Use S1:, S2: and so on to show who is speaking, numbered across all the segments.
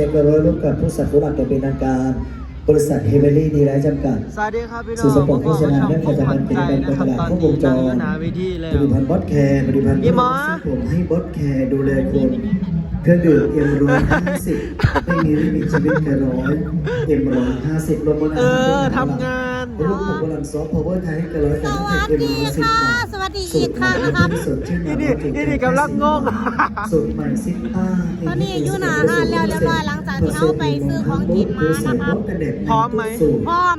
S1: จกร้อยร่วมกับผู้สัตว์ผู้หลักจะเป็นทางการ บริษัทเฮเบอรี่ดีไลท์จำกัด
S2: สวัสดีครับพี่น้อง
S1: สื่อสปอร์ต
S2: ผม
S1: โฆษณา
S2: ช่อง
S1: และ
S2: พวก
S1: ผลิตภั
S2: ผั
S1: ณ
S2: ด
S1: ฑ์
S2: ไทยนะครับ
S1: เป็น
S2: ตอน
S1: การ
S2: นี้
S1: ครบวงจร
S2: นั่งอยู่หนาเวทีแล้
S1: ผ
S2: ว
S1: ลิตภัณฑ์บอสแคร์ผลิตภัณฑ์
S2: พี่หมอ
S1: ซึ่งผมให้บอสแคร์ดูแลคนเครื่องดื่มเอ็มร้อยห้าสิบไม่มีไม่มีชีวิตแค่ร้อยเอ็มร้อยห้าสิบลงบน
S2: เออทำงาน
S1: เป็นลูกผมกำลังซอฟต์พาวเวอร์ไทยให้กันร้อย
S3: สวัสดีค่ะสวัสดีอีกครั้งนะครับ
S2: นี่นี่นี่นี่กำลังงง
S1: สุดใหม่ซิป้า
S3: ตอนนี้อยู่หนาห้านแล้วเรียบร้อยหลังจากที่เขาไปซื้อของกินมานะครับ
S2: พร้อมไหม
S3: พร้อม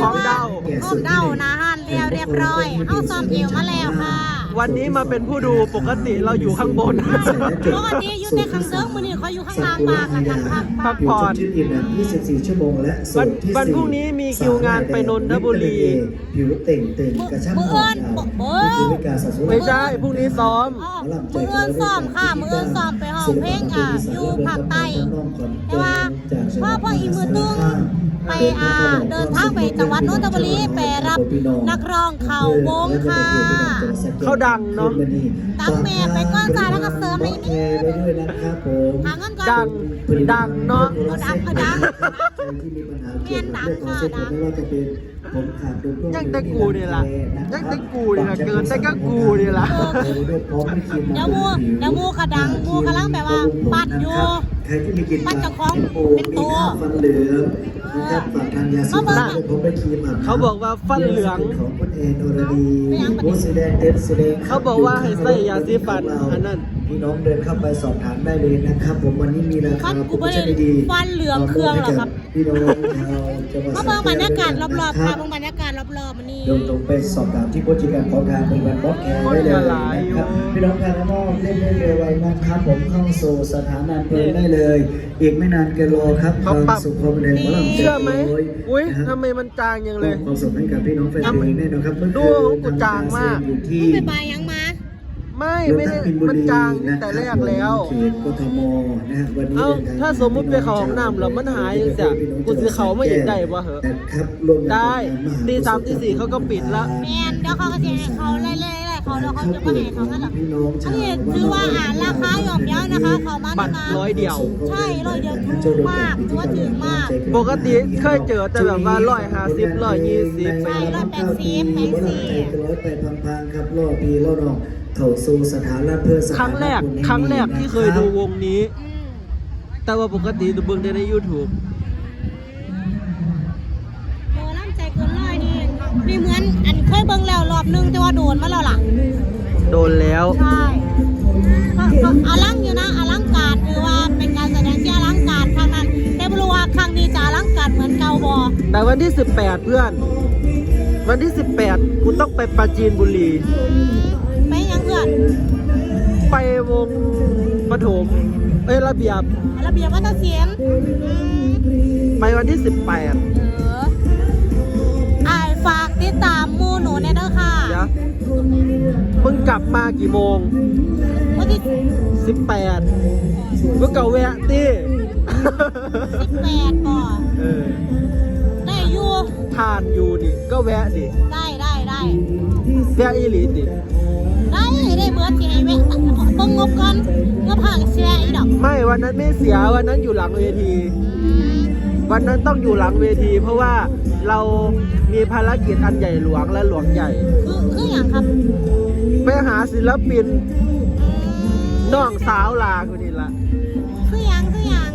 S2: พร้อมเดา
S3: พร้อมเด้าหน้าห้านแล้วเรียบร้อย เอาซ้อมเอวมาแล้วค่ะ
S2: วันนี้มาเป็นผู้ดูปกติเราอยู่ข้างบน
S3: ปกติอยู่ในข้างเดิมมือนี่เขาอยู่ข้างล่างปากกันพัก
S2: พักผ่อน
S1: อยู่จุดยืนอิ่มนะ24 ชั่วโมงและส่วนที่
S2: วันพรุ่งนี้มีคิวงานไปนนทบุรี
S1: ผิวเต่งเต่งกระชับ
S3: มือ
S1: คอ
S3: เอิญ
S1: ยาว
S3: เอ
S1: นี่คือ
S3: อ
S1: วิการสัตว์สุ
S2: ไม่ใช่พรุ่งนี้ซ้อม
S3: อ๋อมือเอิญซ้อมค่ะมือเอิญซ้อมไปห้องเพลงอะอยู่ภาคใต้แต่ว่าพ่อพ่ออีมือตึงไปอ่าเดินทางไปจังหวัดนนทบุรีไปรับนักร้องเขาวงค่ะ
S2: เขาดังเนอะ
S3: ดังแม่ไปก้อนจ้าแล้วก็เสริมให้นิด
S1: แชร์ไปด้วยนะครับผม
S3: หาเงินก่อน
S2: ดังดังเนาะ
S3: เอาดังเอาดัง
S1: ที่มีปัญหาเกี่ยวกับเรื่องของเส้นผมไม่ว่าจะเป็นผมขาดดูพวก
S2: ยังแต่กูนี่ล่ะยังแต่กูนี่ล่ะเกินแต่ก็กูนี่ล่ะ
S3: เดี๋ยวมูเดี๋ยวมูกระดังมูกำลังแบบว่าปัดอยู่
S1: ใครที่มีกิน
S3: ปัดเจ้าของ
S1: โอ้
S3: เป็นตัว
S1: มีข้าวฟันเหลืองนะครับฝากทานยาสีฟันผมไปครีมอะ
S2: เขาบอกว่าฟันเหลือง
S1: ของคุณเอนอรดีโบสีแดงเต็นสีแดง
S2: เขาบอกว่าให้ใส่ยาสีฟันอันนั้น
S1: พี่น้องเดินเข้าไปสอบถามได้เลยนะครับ ผมวันนี้มีรา
S3: ฟั
S1: คาน
S3: กูไม่ได้
S1: ดี
S3: ฟันเหลืองเครื่องหรอกครับ
S1: พี่น้องชาวจังหวัด
S3: มาเบิ่งบรรยากาศรอบๆ
S1: ค
S3: ค่ะ
S1: รับ
S3: เบิ่งบรรยากาศรอบๆมันนี่
S1: เดินตรงไปสอบถามที่ผู้จัดการของทางบริษัทบล็อกแคร์ได้เลยนะครับพี่น้องทางนอกเล่นได้เลยไวนะครับผมเข้าสู่สถานะเพลินได้เลยอีกไม่นานเกินรอครับค
S2: เขา
S1: วาม
S2: ปรับ
S1: สุขความบันเทิงของเรา
S2: เชื่อไหมอุ้ย
S1: นะครับ
S2: ทำไมมันจางยังเลย
S1: ความสุขให้กับพี่น้องแฟนเพลงแน่นอนครับเมื่อ
S2: ดู
S1: คืน
S2: ของกูจางมาก
S1: อยู่ที่
S3: มึงไปบายยังมา
S2: ไม่ไม่ได้มันจางตั้งแต่แรกแล้ว
S1: เขตกทมนะฮะวันนี้
S2: เอ้า
S1: ดินทง
S2: ถ้าสมมุติไปเข้าห้องน้ำแล้วมันหายจังเสียกูสิเข้าไม่เห็นได้วะเหรอ
S1: นะครับร่วมกัน
S2: ได้
S1: กับ
S2: ตีสามตีสี่เขาก็ปิดละ
S3: แมนเดี๋ยวเขาก็จะให้เขาไล่ๆๆ เขาเดี๋ยวเขาจะมาให้เขานั่นแหละ
S1: พี่น้อง
S3: อั
S1: ชานว
S3: นี้ถือว่าอ่าราคาหย่อมเยาว์นะคะเขามา
S2: บัตรร้อยเดียว
S3: ใช่ร้อยเดียวถูกมากถือว่าถูกมาก
S2: ปกติเคยเจอแต่แบบว่าร้อยห้าสิบร้อยยี่สิบ
S3: ใช่ร้อยแปดสิบแปดสิบ
S1: ร้อยไปพังๆครับรอบปีรอบนองเถ่าสู่สถานละเพื่อสถานะ
S2: ครั้งแรก ครั้งแรกที่เคยดูวงนี้
S3: อืม
S2: แต่ว่าปกติดูเบิ่งได้ใน YouTube
S3: โดนน้ำใจเกินร้อย นี่นี่เหมือนอันเคยเบิ่งแล้วรอบนึงแต่ว่าโดนมาแล้วล่ะ
S2: โดนแล้ว
S3: ใช่ก็ก็อลังอยู่นะอลังการคือว่าเป็นการแสดงที่อลังการครั้งนั้น แต่ไม่รู้ว่าครั้งนี้จะอลังการเหมือนเก่าบ่
S2: แต่วันที่ 18 เพื่อน วันที่ 18กูต้องไปปราจีนบุรี
S3: ไปยังเพื่อน
S2: ไปวงปฐมเอ้ยระเบียบ
S3: ระเบียบวัฒนศิลป์อืม
S2: ไปวันที่
S3: เอออายฝาก ติดตามหมูหนูเนี่ยเด้อค่ะ
S2: 18เดี๋ยวมึงกลับมากี่โมง
S3: วันที่
S2: 18มึงเก่าแวะตี
S3: สิบแปดบ่
S2: เออ
S3: ได้อยู่
S2: ทานอยู่ดิก็แวะดิ
S3: ได้ได้ได้
S2: แวะอีหลีดิ
S3: ได้ได้เบิร์ดที่ให้แวะเบิ่งงบก่อนงบห่างเสียอีดอก
S2: ไม่วันนั้นไม่เสียวันนั้นอยู่หลังเวที
S3: อืม
S2: วันนั้นต้องอยู่หลังเวที เพราะว่า เรามีภารกิจอันใหญ่หลวงและหลวงใหญ่
S3: คือคืออย่างครับ
S2: ไปหาศิลปินน้องสาวลาคนนี้ละ
S3: คืออย่างคืออย่าง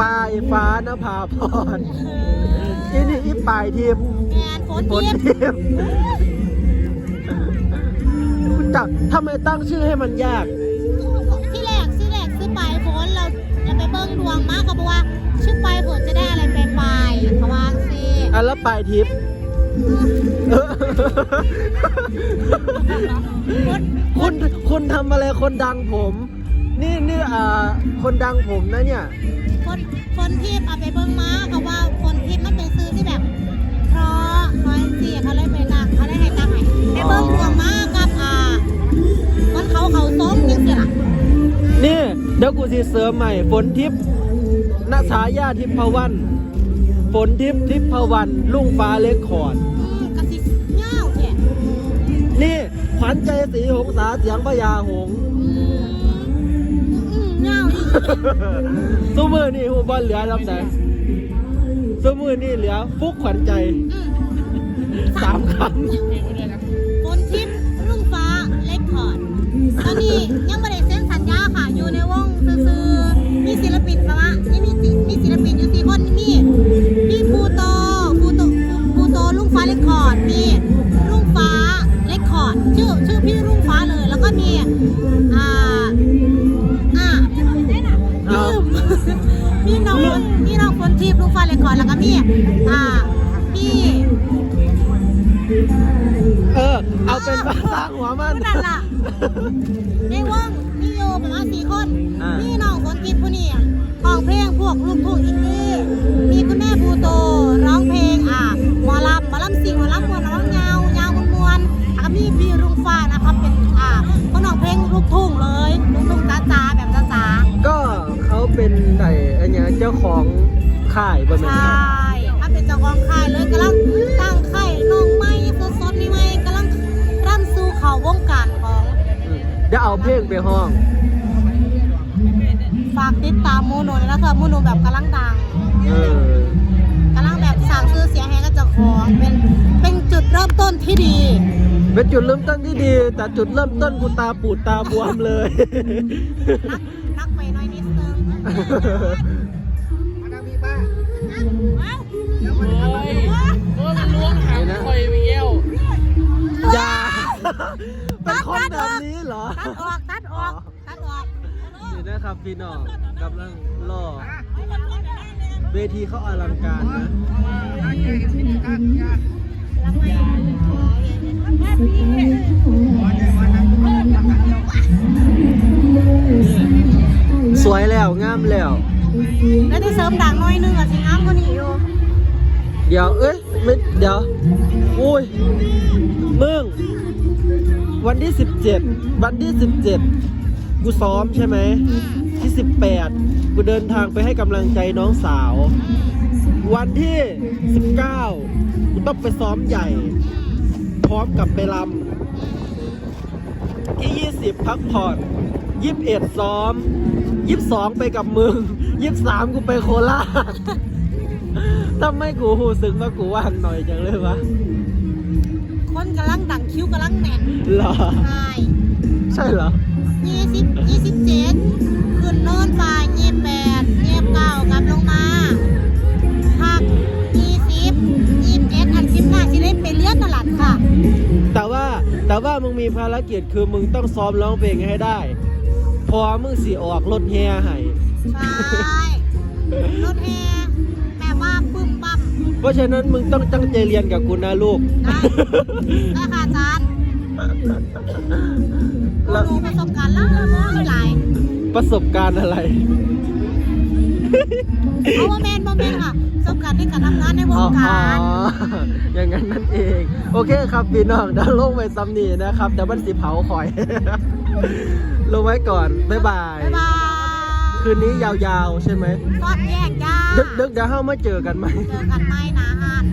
S2: ปลายฟ้านภาพร
S3: เอ
S2: อี
S3: อ
S2: นี่อีปลายทิพย์
S3: แมนโฟน
S2: ฝน
S3: เทียบ
S2: ทิพย์คุณจักทำไมตั้งชื่อให้มันยาก
S3: ที่แรกที่แรกซื้อปลายฝนเราเราไปเบิ้งดวงมาเขาบอกว่า ชื่อปลายฝนจะได้อะไรปลายปลายๆเขาว่าสิ
S2: อันละปลายทิพย์เออ
S3: ฝน
S2: คุณคุณทำอะไรคนดังผม นี่นี่อ่าคนดังผมนะเนี่ย
S3: ฝนฝนทิพย์เอาไปเบิ้งมาเขาว่าฝนทิพย์มันเป็นซื้อที่แบบเพราะเขาให้สิเขาเลยไปตักเขาเลยให้ตักให้ไปเบิ้งดวงมากับอ่ามันเขาเขาส้มยังสิล่ะ
S2: นี่เดี๋ยวกูสิเสริมใหม่ฝนทิพย์ณสายาทิพพวัน ฝนทิพย์ทิพพวันลุงฟ้าเล็กขอด
S3: อืมกระสิเงาวแท้
S2: นี่ขวัญใจสีหงสาเสียงพญาหงส์
S3: อืมอืมเงาวดี
S2: สู้มือนี่หูบอลเหลือลำไหนสู้มือนี่เหลือฟุกขวัญใจ
S3: อืม
S2: สามค
S3: ฝนทิพย์รุ่งฟ้าเล็กคอร์ดตอนนี้ยังไม่ อ่าอ่าำ
S2: เอา
S3: พี่น้องพี่น้องคนทีมลูกฟ้าเลยก่อนแล้วก็มีอ่าพี่
S2: เออ เอาเป็นภาษาหัวมัน
S3: นั่นล่ะในวงมีโยประมาณสี่คน
S2: อ่า
S3: พี่น้องคนทีมผู้นี้ของเพลงพวกลูกทุ่งอินดี้มีคุณแม่ภูโตร้องเพลงอ่าหมอลำหมอลำสิงหมอลำมวนหมอลำยาวยาวมวนๆแล้วก็มีพี่รุ่ง เพลงลูกทุ่งเลยลูกทุ่งจ้าๆแบบจ้าๆ
S2: ก็เขาเป็นไอ้ไอ้เนี่ยเจ้าของค่ายบน
S3: ใช
S2: นั้น่
S3: ถ้าเป็นเจ้าของค่ายเลยกำลังตั้งค่ายน้องใหม่สดๆนี่ใหม่กำลังร่ำสู่เขาวงการของ
S2: อืมเดี๋ยวเอาเพลงไปห้อง
S3: ฝากติดตามโมโนเลยนะคะโมโนแบบกำลังดัง
S2: เออกำ
S3: ลังแบบสร้างชื่อเสียงให้กับเจ้าของเป็นเป็นจุดเริ่มต้นที่ดี
S2: เป็นจุดเริ่มต้นที่ดี แต่จุดเริ่มต้นกูตาปูดตาบวมเลย
S3: นักนักไปหน้อยนิดนึงว้าว
S2: อย่าเป็นคนแบบนี้เหรอ
S3: ตัดออก ตัดออก ตัดออก
S2: นี่นะครับพี่น้องกำลังรอเวทีเขาอลังการนะ สวยแล้ว งามแล้ว
S3: แล้วที่เสริมดังหน้อยนึงอะสิงามกว่านี้อยู่
S2: เดี๋ยว เอ้ยไม่เดี๋ยว อุ้ยมึง วันที่17วันที่17กูซ้อมใช่ไหม ที่18กูเดินทางไปให้กำลังใจน้องสาว วันที่19กูต้องไปซ้อมใหญ่พ ร้อมกับไปลำที่ 20 พักผ่อน21 ซ้อม 22 ไปกับมึง 23 กูไปโคราชทำไมกูหูสึกว่ากูว่างหน่อยจังเลยวะ
S3: คนกำลังดังคิ้วกำลังแน่น
S2: เหรอ
S3: ใช่
S2: ใช่เหรอ
S3: ยี่สิบยี่สิบเจ็ดขึ้นโน่นไปยี่แปดยี่เก้ากลับลงมา
S2: แต่ว่ามึงมีภารกิจคือมึงต้องซ้อมร้องเพลงให้ได้ พอมึงสิออกรถแห่ให้
S3: ใช่รถแห่แบบว่าปึ้มปั๊ม
S2: เพราะฉะนั้นมึงต้องตั้งใจเรียนกับกูนะลูก
S3: ได้ได้ค่ะอาจารย์
S2: แล้ว
S3: รู้ประสบการณ์หลายหลาย
S2: ประสบการณ์อะไร
S3: เอาว่าแมนบ่แมนค่ะประสบ การณ์ในการทำงานในว
S2: อ๋อง
S3: การ
S2: อย่างนั้นนั่นเอง โอเคครับพี่น้องเดี๋ยวลงไปซ้ำนี่นะครับเดี๋ยวมันสิเผาข่อย ลงไว้ก่อน บ๊ายบาย
S3: บ๊ายบาย
S2: คืนนี้ยาวๆ ใช่ไหม
S3: ทอดแยกจ้า
S2: ดึกๆเดี๋ยวเฮามาเจอกันไหม
S3: เจอกันไหมนะฮาน